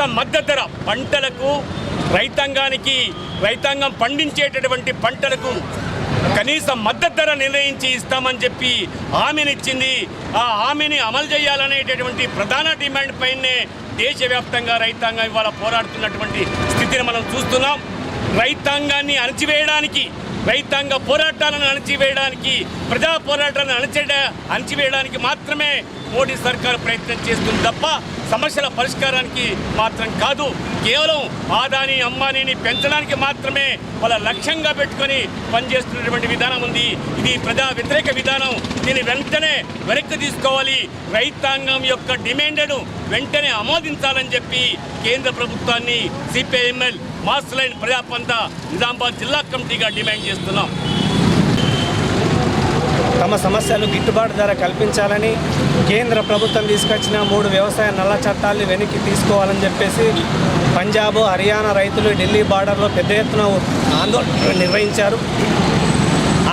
కనీస మద్దతు పంటలకు రైతాంగానికి రైతాంగం పండించేటటువంటి పంటలకు కనీస మద్దతు ధర నిర్ణయించి ఇస్తామని చెప్పి హామీనిచ్చింది. ఆ హామీని అమలు చేయాలనేటటువంటి ప్రధాన డిమాండ్ పైనే దేశవ్యాప్తంగా రైతాంగం ఇవాళ పోరాడుతున్నటువంటి స్థితిని మనం చూస్తున్నాం. రైతాంగాన్ని అణచివేయడానికి రైతాంగ పోరాటాలను అణచివేయడానికి ప్రజా పోరాటాలను అణచేట అణచివేయడానికి మాత్రమే మోడీ సర్కార్ ప్రయత్నం చేస్తుంది తప్ప సమస్యల పరిష్కారానికి మాత్రం కాదు. కేవలం ఆదాని అమ్మానీని పెంచడానికి మాత్రమే వాళ్ళ లక్ష్యంగా పెట్టుకొని పనిచేస్తున్నటువంటి విధానం ఉంది. ఇది ప్రజా వ్యతిరేక విధానం. దీన్ని వెంటనే వెనక్కి తీసుకోవాలి. రైతాంగం యొక్క డిమాండ్ను వెంటనే ఆమోదించాలని చెప్పి కేంద్ర ప్రభుత్వాన్ని CPIML mass line Prajapantha Nizamabad జిల్లా కమిటీగా డిమాండ్ చేస్తున్నాం. తమ సమస్యలు గిట్టుబాటు ధర కల్పించాలని కేంద్ర ప్రభుత్వం తీసుకొచ్చిన మూడు వ్యవసాయ నల్ల చట్టాలను వెనక్కి తీసుకోవాలని చెప్పేసి పంజాబ్ హర్యానా రైతులు ఢిల్లీ బార్డర్లో పెద్ద ఎత్తున ఆందోళన నిర్వహించారు.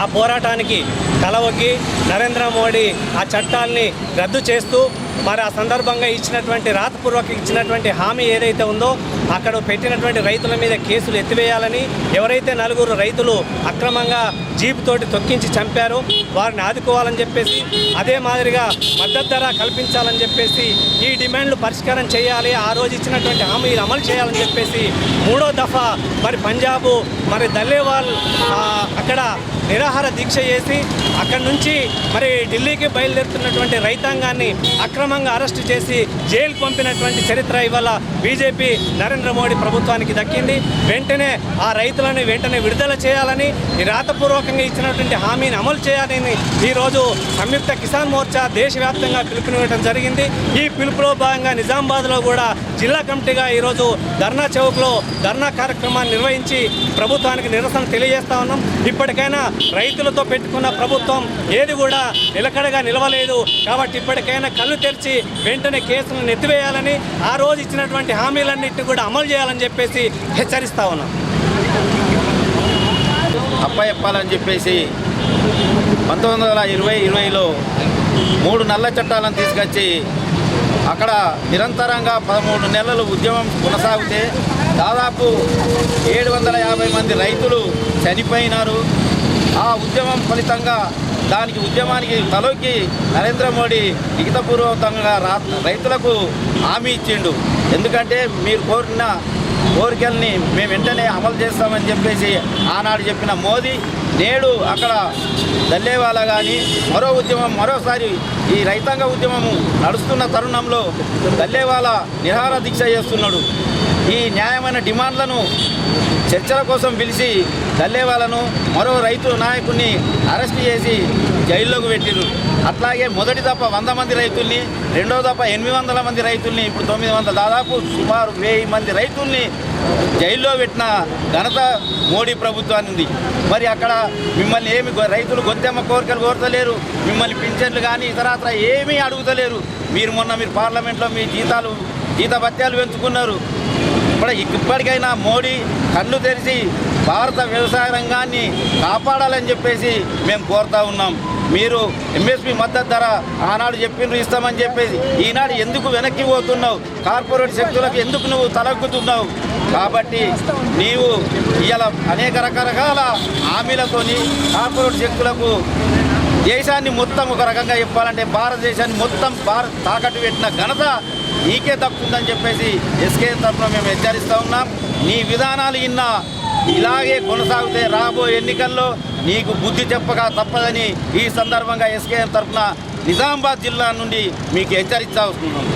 ఆ పోరాటానికి తలవొగ్గి నరేంద్ర మోడీ ఆ చట్టాల్ని రద్దు చేస్తూ మరి ఆ సందర్భంగా ఇచ్చినటువంటి రాతపూర్వక ఇచ్చినటువంటి హామీ ఏదైతే ఉందో అక్కడ పెట్టినటువంటి రైతుల మీద కేసులు ఎత్తివేయాలని ఎవరైతే నలుగురు రైతులు అక్రమంగా జీప్ తోటి తొక్కించి చంపారో వారిని ఆదుకోవాలని చెప్పేసి అదే మాదిరిగా మద్దతు ధర కల్పించాలని చెప్పేసి ఈ డిమాండ్లు పరిష్కారం చేయాలి ఆ రోజు ఇచ్చినటువంటి హామీలు అమలు చేయాలని చెప్పేసి మూడో దఫా మరి పంజాబు మరి దల్లేవాల్ అక్కడ నిరాహార దీక్ష చేసి అక్కడి నుంచి మరి ఢిల్లీకి బయలుదేరుతున్నటువంటి రైతాంగాన్ని అక్రమ అక్రమంగా అరెస్టు చేసి జైలు పంపినటువంటి చరిత్ర ఇవాళ బీజేపీ నరేంద్ర మోడీ ప్రభుత్వానికి దక్కింది. వెంటనే ఆ రైతులను వెంటనే విడుదల చేయాలని రాతపూర్వకంగా ఇచ్చినటువంటి హామీని అమలు చేయాలని ఈరోజు సంయుక్త కిసాన్ మోర్చా దేశవ్యాప్తంగా పిలుపునివ్వడం జరిగింది. ఈ పిలుపులో భాగంగా నిజామాబాద్లో కూడా జిల్లా కమిటీగా ఈరోజు ధర్నా చౌక్లో ధర్నా కార్యక్రమాన్ని నిర్వహించి ప్రభుత్వానికి నిరసన తెలియజేస్తా ఉన్నాం. ఇప్పటికైనా రైతులతో పెట్టుకున్న ప్రభుత్వం ఏది కూడా నిలకడగా నిలవలేదు. కాబట్టి ఇప్పటికైనా కళ్ళు తెరిచి వెంటనే కేసులను ఎత్తివేయాలని ఆ రోజు ఇచ్చినటువంటి హామీలన్నింటినీ కూడా అమలు చేయాలని చెప్పేసి హెచ్చరిస్తా ఉన్నాం. అప్పయప్పాలని చెప్పేసి పంతొమ్మిది వందల ఇరవై ఇరవైలో మూడు నల్ల చట్టాలను తీసుకొచ్చి అక్కడ నిరంతరంగా పదమూడు నెలలు ఉద్యమం కొనసాగితే దాదాపు ఏడు వందల యాభై మంది రైతులు చనిపోయినారు. ఆ ఉద్యమం ఫలితంగా దానికి ఉద్యమానికి తలొక్కి నరేంద్ర మోడీ లిఖితపూర్వకంగా రా రైతులకు హామీ ఇచ్చిండు. ఎందుకంటే మీరు కోరిన కోరికల్ని మేము వెంటనే అమలు చేస్తామని చెప్పేసి ఆనాడు చెప్పిన మోదీ నేడు అక్కడ దల్లేవాల కానీ మరో ఉద్యమం మరోసారి ఈ రైతాంగ ఉద్యమము నడుస్తున్న తరుణంలో దల్లేవాల నిరాహార దీక్ష చేస్తున్నాడు. ఈ న్యాయమైన డిమాండ్లను చర్చల కోసం పిలిచి దల్లేవాలను మరో రైతు నాయకుడిని అరెస్ట్ చేసి జైల్లోకి పెట్టిరు అట్లాగే మొదటి తప్ప వంద మంది రైతుల్ని రెండో తప్ప ఎనిమిది వందల మంది రైతుల్ని ఇప్పుడు తొమ్మిది వందల దాదాపు సుమారు వెయ్యి మంది రైతుల్ని జైల్లో పెట్టిన ఘనత మోడీ ప్రభుత్వానికి ఉంది. మరి అక్కడ మిమ్మల్ని ఏమి రైతులు గొంతెమ్మ కోరికలు కోరతలేరు మిమ్మల్ని పింఛన్లు కానీ ఇతరత్ర ఏమీ అడుగుతలేరు. మీరు మొన్న మీరు పార్లమెంట్లో మీ జీతాలు జీతభత్యాలు పెంచుకున్నారు. ఇప్పుడు ఇప్పటికైనా మోడీ కళ్ళు తెరిచి భారత వ్యవసాయ రంగాన్ని కాపాడాలని చెప్పేసి మేము కోరుతా ఉన్నాం. మీరు ఎంఎస్పి మద్దతు ధర ఆనాడు చెప్పిండ్రు ఇస్తామని చెప్పేసి ఈనాడు ఎందుకు వెనక్కి పోతున్నావు? కార్పొరేట్ శక్తులకు ఎందుకు నువ్వు తలగ్గుతున్నావు కాబట్టి నీవు ఇలా అనేక రకరకాల హామీలతోని కార్పొరేట్ శక్తులకు దేశాన్ని మొత్తం ఒక రకంగా చెప్పాలంటే భారతదేశాన్ని మొత్తం భారత్ తాకట్టు పెట్టిన ఘనత నీకే తప్పుందని చెప్పేసి ఎస్కే తరఫున మేము హెచ్చరిస్తూ ఉన్నాం. నీ విధానాలు ఇన్న ఇలాగే కొనసాగితే రాబోయే ఎన్నికల్లో నీకు బుద్ధి చెప్పక తప్పదని ఈ సందర్భంగా ఎస్కేఎం తరఫున నిజామాబాద్ జిల్లా నుండి మీకు హెచ్చరిస్తా వస్తున్నాం.